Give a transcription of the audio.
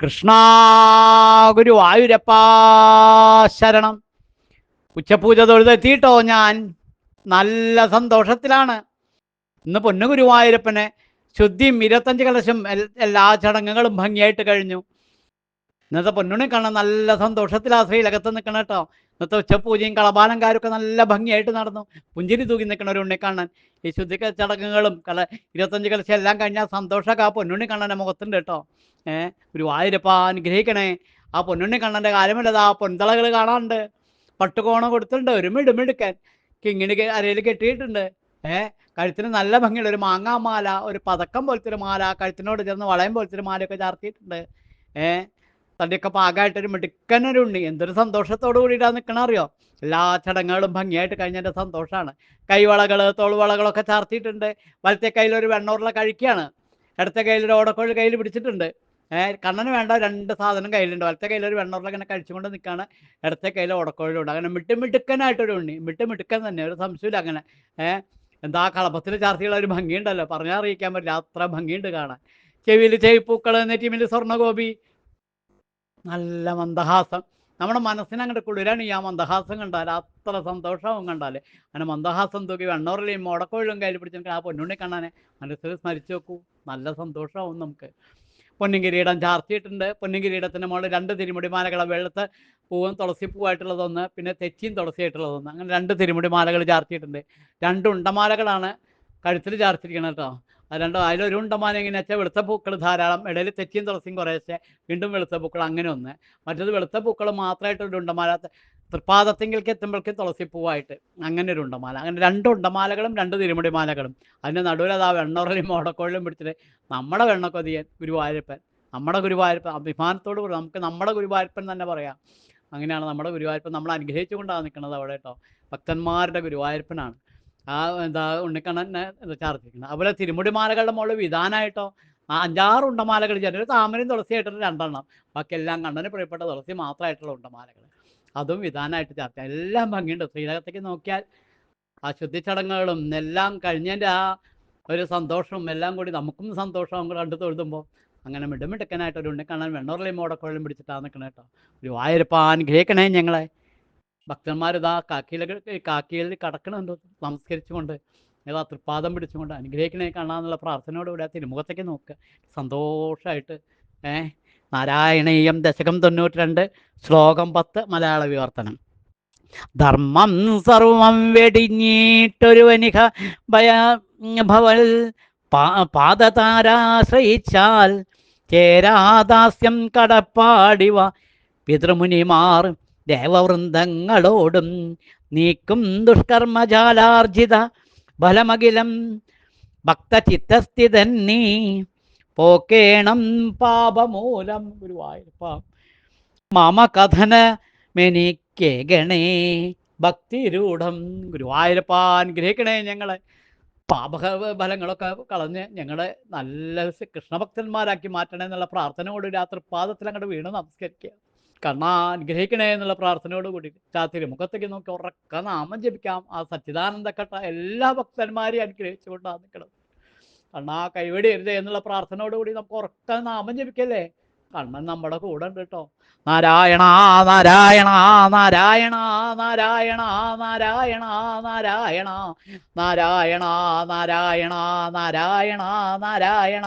കൃഷ്ണ ആയുരപ്പാ ശരണം. ഉച്ചപൂജ തൊഴുതെത്തിയിട്ടോ ഞാൻ? നല്ല സന്തോഷത്തിലാണ്. ഇന്ന് പൊന്നു ഗുരുവായൂരപ്പനെ ശുദ്ധിയും ഇരുപത്തഞ്ച് കലശം എല്ലാ ചടങ്ങുകളും ഭംഗിയായിട്ട് കഴിഞ്ഞു. ഇന്നത്തെ പൊന്നുണി കാണാൻ നല്ല സന്തോഷത്തിൽ ആ സ്ത്രീ ലകത്ത് നിൽക്കണം കേട്ടോ ഇന്നത്തെ ഉച്ചപൂജയും കളപാലങ്കാരും ഒക്കെ നല്ല ഭംഗിയായിട്ട് നടന്നു. പുഞ്ചിരി തൂക്കി നിൽക്കണ ഒരു ഉണ്ണി കാണാൻ. ഈ ശുദ്ധി ചടങ്ങുകളും കല ഇരുപത്തഞ്ച് കലശ എല്ലാം കഴിഞ്ഞാൽ സന്തോഷമൊക്കെ ആ പൊന്നുണ്ണി കാണാൻ മുഖത്തുണ്ട് കേട്ടോ ഏഹ് ഒരു ഗുരുവായൂരപ്പ അനുഗ്രഹിക്കണേ. ആ പൊന്നുണ്ണി കണ്ണന്റെ കാര്യമല്ലത് ആ പൊന്തളകൾ കാണാനുണ്ട് പട്ടുകോണം കൊടുത്തിട്ടുണ്ട് ഒരു മിടുമിടുക്കാൻ കിങ്ങിണി അരയിൽ കെട്ടിയിട്ടുണ്ട്. ഏഹ് കഴുത്തിന് നല്ല ഭംഗിയുള്ള ഒരു മാങ്ങാമാല ഒരു പതക്കം പോലത്തെ ഒരു മാല കഴുത്തിനോട് ചേർന്ന് വളയം പോലത്തെ ഒരു മാലയൊക്കെ ചാർത്തിയിട്ടുണ്ട്. ഏഹ് തടിയൊക്കെ പാകമായിട്ടൊരു മിടുക്കനൊരു ഉണ്ണി എന്തൊരു സന്തോഷത്തോടു കൂടിയിട്ടാണ് നിൽക്കണ അറിയോ? എല്ലാ ചടങ്ങുകളും ഭംഗിയായിട്ട് കഴിഞ്ഞതിന്റെ സന്തോഷമാണ് കൈവളകൾ തോൾവളകളൊക്കെ ചാർത്തിയിട്ടുണ്ട്. വലത്തെ കയ്യിലൊരു വെണ്ണൂറുള്ള കഴിക്കുകയാണ് ഇടത്തെ കയ്യിൽ ഒരു ഓടക്കോഴി കയ്യിൽ പിടിച്ചിട്ടുണ്ട്. കണ്ണന് വേണ്ട രണ്ട് സാധനം കയ്യിലുണ്ട്. വലത്തെ കയ്യിലൊരു വെണ്ണൂറിൽ ഇങ്ങനെ കഴിച്ചുകൊണ്ട് നിൽക്കുകയാണ് ഇടത്തെ കയ്യിൽ ഓടക്കോഴിലുണ്ട് അങ്ങനെ മിട്ട് മിടുക്കനായിട്ടൊരു ഉണ്ണി. മിട്ട് മിടുക്കൻ തന്നെ. ഒരു സംശയമില്ല അങ്ങനെ. ഏഹ് എന്താ കളപ്പത്തിൽ ചാർത്തിയുള്ള ഒരു ഭംഗിയുണ്ടല്ലോ. പറഞ്ഞാൽ അറിയിക്കാൻ പറ്റില്ല. അത്ര ഭംഗിയുണ്ട് കാണാൻ. ചെവിയിൽ ചെവിപ്പൂക്കൾ നെറ്റിമിൽ സ്വർണഗോപി നല്ല മന്ദഹാസം. നമ്മുടെ മനസ്സിനങ്ങോട്ട് കുളിരാണ് ഈ ആ മന്ദഹാസം കണ്ടാൽ അത്ര സന്തോഷവും കണ്ടാൽ അങ്ങനെ മന്ദഹാസം തൂക്കി വെണ്ണൂറിലെയും മുടക്കോഴിലും കയ്യിൽ പിടിച്ച് ആ പൊന്നുണ്ണി കാണാനെ മനസ്സിൽ സ്മരിച്ചു നോക്കൂ. നല്ല സന്തോഷമാവും നമുക്ക്. പൊന്നിങ്കിരീടം ചാർത്തിയിട്ടുണ്ട്. പൊന്നിങ്കിരീടത്തിന്റെ മുകളിൽ രണ്ട് തിരുമുടി മാലകളെ വെള്ളത്ത് പൂവും തുളസി പൂവായിട്ടുള്ളതൊന്ന് പിന്നെ തെച്ചിയും തുളസിയായിട്ടുള്ളതൊന്ന്. അങ്ങനെ രണ്ട് തിരുമുടി മാലകൾ ചാർത്തിയിട്ടുണ്ട്. രണ്ട് ഉണ്ടമാലകളാണ് കഴുത്തിൽ ചാർത്തിരിക്കണം കേട്ടോ. രണ്ടും അതിലൊരു ഉണ്ടമാനം എങ്ങനെ വെച്ചാൽ വെളുത്ത പൂക്കൾ ധാരാളം ഇടയിൽ തെച്ചിയും തുളസിയും കുറേശ്ശെ വീണ്ടും വെളുത്ത പൂക്കൾ അങ്ങനെ ഒന്ന്. മറ്റത് വെളുത്ത പൂക്കൾ മാത്രമായിട്ട് ഒരു ഉണ്ടമാല തൃപ്പാദത്തിങ്കിലേക്ക് എത്തുമ്പോഴേക്കും തുളസിപ്പൂവായിട്ട് അങ്ങനെ ഒരു ഉണ്ടമാല അങ്ങനെ രണ്ട് ഉണ്ടമാലകളും രണ്ട് തിരുമുടി മാലകളും അതിന്റെ നടുവിൽ അത് ആ വെണ്ണുറലും ഓടക്കോഴിലും പിടിച്ചിട്ട് നമ്മുടെ വെണ്ണക്കൊതിയൻ ഗുരുവായൂരപ്പൻ. നമ്മുടെ ഗുരുവായൂരപ്പൻ അഭിമാനത്തോട് കൂടി നമുക്ക് നമ്മുടെ ഗുരുവായൂരപ്പൻ തന്നെ പറയാം. അങ്ങനെയാണ് നമ്മുടെ ഗുരുവായൂരപ്പൻ നമ്മൾ അനുഗ്രഹിച്ചുകൊണ്ടാണ് നിൽക്കുന്നത് അവിടെ കേട്ടോ. ഭക്തന്മാരുടെ ഗുരുവായൂരപ്പനാണ്. ആ എന്താ ഉണ്ണിക്കണ്ണനെ ഇത് ചാർത്തിരിക്കുന്നത്. അതുപോലെ തിരുമുടിമാലകളുടെ മുകളിൽ വിധാനമായിട്ടോ ആ അഞ്ചാറ് ഉണ്ടമാലകൾ ചിലർ താമരയും തുളസിയായിട്ടൊരു രണ്ടെണ്ണം. ബാക്കി എല്ലാം കണ്ണന് പ്രിയപ്പെട്ട തുളസി മാത്രമായിട്ടുള്ള ഉണ്ടമാലകൾ അതും വിധാനമായിട്ട് ചാർത്തി. എല്ലാം ഭംഗിയുണ്ട്. ശ്രീലകത്തേക്ക് നോക്കിയാൽ ആ ശുദ്ധി ചടങ്ങുകളും എല്ലാം കഴിഞ്ഞതിന്റെ ആ ഒരു സന്തോഷവും എല്ലാം കൂടി നമുക്കും സന്തോഷം കൂടെ കണ്ടു തൊഴുതുമ്പോൾ അങ്ങനെ മിടുമിടുക്കനായിട്ട് ഒരു ഉണ്ണിക്കണ്ണൻ വെണ്ണൂറിലെയും മോടക്കോഴിലും പിടിച്ചിട്ടാണ് നിൽക്കണേ കേട്ടോ. ഒരു വായൂരപ്പ അനുഗ്രഹിക്കണേ ഞങ്ങളെ. ഭക്തന്മാരിതാ കാക്കിയിലൊക്കെ കാക്കിയിൽ കടക്കണുണ്ട് നമസ്കരിച്ചുകൊണ്ട് ഏതാ തൃപ്പാദം പിടിച്ചുകൊണ്ട് അനുഗ്രഹിക്കണേ കാണാന്നുള്ള പ്രാർത്ഥനയോടുകൂടി ആ തിരുമുഖത്തേക്ക് നോക്കുക. സന്തോഷമായിട്ട് ഏ നാരായണീയം ദശകം തൊണ്ണൂറ്റി രണ്ട് ശ്ലോകം പത്ത് മലയാള വിവർത്തനം. ധർമ്മം സർവം വെടിഞ്ഞിട്ടൊരുവനിഹ ഭയ ഭവൽ പാദതാരാശ്രയിച്ചാൽ ചേരാദാസ്യം കടപ്പാടിവ. പിതൃമുനിമാർ ദേവവൃന്ദങ്ങളോടും നീക്കും ദുഷ്കർമ്മജാലാർജിത ഫലമകിലം ഭക്തചിത്തസ്ഥിതൻ നീ പോക്കേണം പാപമൂലം. ഗുരുവായൂരപ്പ മമ കഥന മെനിക്കേ ഗണേ ഭക്തിരൂഢം. ഗുരുവായൂരപ്പ അനുഗ്രഹിക്കണേ ഞങ്ങളെ. പാപ ഫലങ്ങളൊക്കെ കളഞ്ഞ് ഞങ്ങളെ നല്ല കൃഷ്ണഭക്തന്മാരാക്കി മാറ്റണേ എന്നുള്ള പ്രാർത്ഥനയോട് രാത്രി പാദത്തിൽ അങ്ങോട്ട് വീണ് നമസ്കരിക്കുക കണ്ണാ അനുഗ്രഹിക്കണേ എന്നുള്ള പ്രാർത്ഥനയോട് കൂടി രാത്രി മുഖത്തേക്ക് നോക്കി ഉറക്ക നാമം ജപിക്കാം ആ സച്ചിദാനന്ദക്കട്ട എല്ലാ ഭക്തന്മാരെയും അനുഗ്രഹിച്ചുകൊണ്ടാണ് നിൽക്കണം കണ്ണാ കൈവെടിയരുത് എന്നുള്ള പ്രാർത്ഥനയോട് കൂടി നമുക്ക് ഉറക്ക നാമം ജപിക്കല്ലേ കണ്ണൻ നമ്മുടെ കൂടെ ഉണ്ട് കേട്ടോ നാരായണ നാരായണ നാരായണ നാരായണ നാരായണ നാരായണ നാരായണ നാരായണ നാരായണ നാരായണ